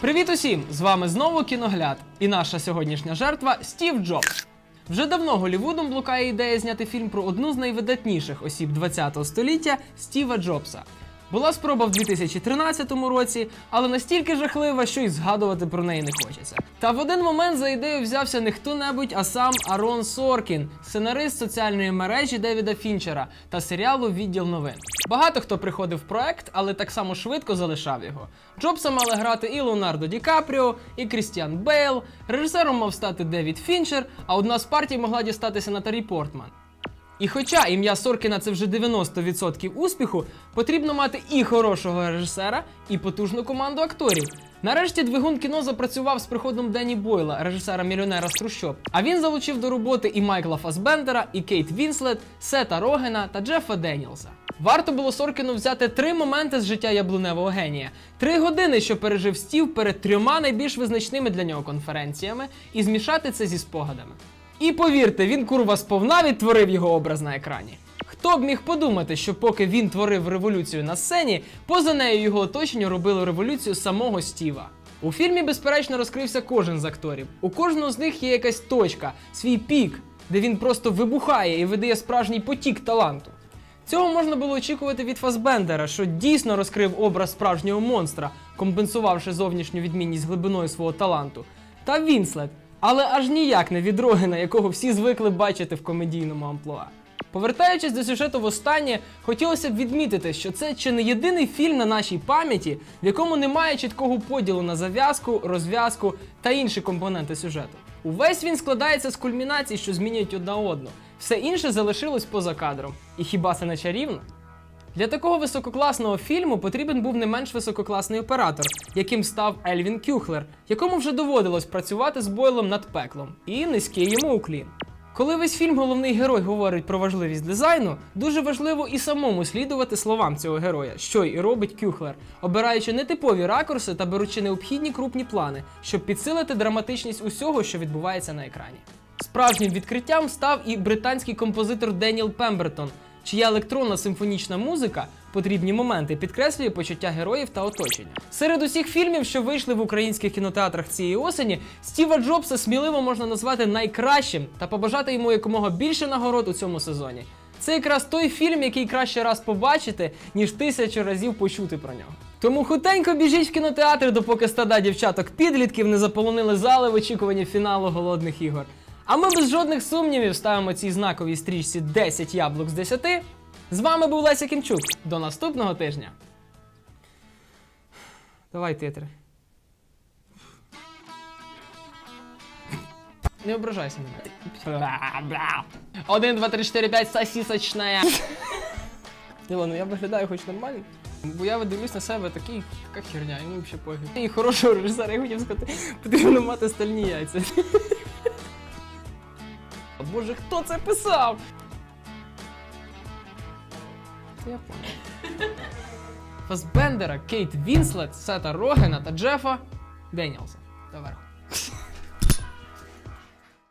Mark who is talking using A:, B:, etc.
A: Привіт усім! З вами знову кіногляд. І наша сьогоднішня жертва Стів Джобс. Вже давно Голівудом блукає ідея зняти фільм про одну з найвидатніших осіб ХХ століття Стіва Джобса. Була спроба в 2013 році, але настільки жахлива, що й згадувати про неї не хочеться. Та в один момент за ідею взявся не хто-небудь, а сам Арон Соркін, сценарист соціальної мережі Девіда Фінчера та серіалу Відділ новин. Багато хто приходив в проект, але так само швидко залишав його. Джобса мали грати і Леонардо Ді Капріо, і Крістіан Бейл. Режисером мав стати Девід Фінчер, а одна з партій могла дістатися Наталі Портман. І хоча ім'я Соркіна це вже 90% успіху, потрібно мати і хорошого режисера, і потужну команду акторів. Нарешті двигун кіно запрацював з приходом Денні Бойла, режисера мільйонера з Трущоб. А він залучив до роботи і Майкла Фасбендера, і Кейт Вінслет, Сета Рогена та Джеффа Деніелса. Варто було Соркіну взяти три моменти з життя яблуневого генія, три години, що пережив стів перед трьома найбільш визначними для нього конференціями, і змішати це зі спогадами. І повірте, він курва сповна відтворив його образ на екрані. Хто б міг подумати, що поки він творив революцію на сцені, поза нею його оточення робило революцію самого Стіва. У фільмі, безперечно, розкрився кожен з акторів. У кожного з них є якась точка, свій пік, де він просто вибухає і видає справжній потік таланту. Цього можна було очікувати від Фасбендера, що дійсно розкрив образ справжнього монстра, компенсувавши зовнішню відмінність глибиною свого таланту. Та Вінслет, але аж ніяк не від Рогена, якого всі звикли бачити в комедійному амплуа. Повертаючись до сюжету востаннє, хотілося б відмітити, що це чи не єдиний фільм на нашій пам'яті, в якому немає чіткого поділу на зав'язку, розв'язку та інші компоненти сюжету. Увесь він складається з кульмінацій, що змінюють одна одну. Все інше залишилось поза кадром. І хіба це не чарівно? Для такого висококласного фільму потрібен був не менш висококласний оператор, яким став Ельвін Кюхлер, якому вже доводилось працювати з бойлом над пеклом, і низький йому уклін. Коли весь фільм головний герой говорить про важливість дизайну, дуже важливо і самому слідувати словам цього героя, що й робить Кюхлер, обираючи нетипові ракурси та беручи необхідні крупні плани, щоб підсилити драматичність усього, що відбувається на екрані. Справжнім відкриттям став і британський композитор Деніел Пембертон, чия електронна симфонічна музика потрібні моменти підкреслює почуття героїв та оточення. Серед усіх фільмів, що вийшли в українських кінотеатрах цієї осені, Стіва Джобса сміливо можна назвати найкращим та побажати йому якомога більше нагород у цьому сезоні. Це якраз той фільм, який краще раз побачити, ніж тисячу разів почути про нього. Тому хутенько біжіть в кінотеатр, допоки стада дівчаток підлітків не заполонили зали в очікуванні фіналу голодних ігор. А ми без жодних сумнівів ставимо цій знаковій стрічці 10 яблук з 10. З вами був Леся Кімчук. До наступного тижня. Давай, титри. Не ображайся мене. Один, два, три, чотири, п'ять, сосісочная. Дила, ну я виглядаю хоч нормально. Бо я дивлюсь на себе такий, така херня, йому взагалі пофіг. І хорошого режисера, я хотів сказати, потрібно мати стальні яйця. Боже, хто це писав? Це Я понял. Фасбендера, Кейт Вінслет, Сета Рогена та Джефа Деніелса. Доверху.